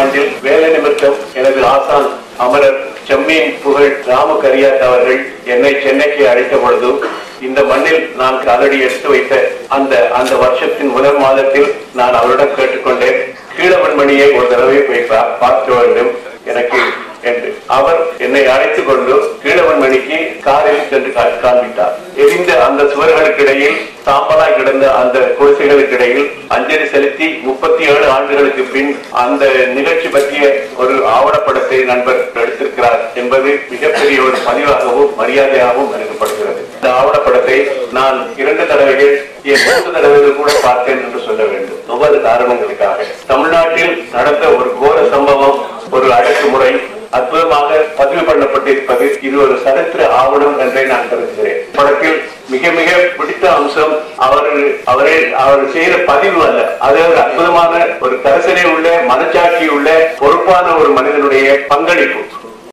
ஆண்டில் வேலை நிமித்தம் எனது ஆசான் அமரர் செம்மியின் புகழ் ராம கரியாத் அவர்கள் என்னை சென்னைக்கு அழைத்த பொழுது இந்த மண்ணில் நான் காலடி எடுத்து வைத்த அந்த அந்த வருஷத்தின் முதல் மாதத்தில் நான் அவரிடம் கேட்டுக்கொண்டேன். கீழமண்மணியை ஒரு தடவை போய் பா- பார்க்க வேண்டும் எனக்கு என்று. அவர் என்னை அழைத்துக் கொண்டு கீழவன்மணிக்கு காரில் சென்று காண்பித்தார். எரிந்த அந்த சுவர்களுக்கு இடையில் சாம்பலாய் கிடந்த அந்த குடிசைகளுக்கு இடையில் அஞ்சலி செலுத்தி முப்பத்தி ஏழு ஆண்டுகளுக்கு பின் அந்த நிகழ்ச்சி பற்றிய ஒரு ஆவணப்படத்தை நண்பர் எடுத்திருக்கிறார் என்பது மிகப்பெரிய ஒரு பதிவாகவும் மரியாதையாகவும் கருதப்படுகிறது இந்த ஆவணப்படத்தை நான் இரண்டு தடவைகள் என் மூன்று தடவைகள் கூட பார்த்தேன் என்று சொல்ல வேண்டும். ஒவ்வொரு காரணங்களுக்காக. தமிழ்நாட்டில் நடந்த ஒரு கோர சம்பவம் ஒரு அடக்குமுறை அற்புதமாக பதிவு பண்ணப்பட்டிருப்பது இது ஒரு சரித்திர ஆவணம் என்றே நான் கருதுகிறேன். படத்தில் மிக மிக பிடித்த அம்சம் அவர் அவரை அவர் செய்த பதிவு அல்ல. அது ஒரு அற்புதமான ஒரு கரசனை உள்ள மனச்சாட்சி உள்ள பொறுப்பான ஒரு மனிதனுடைய பங்களிப்பு.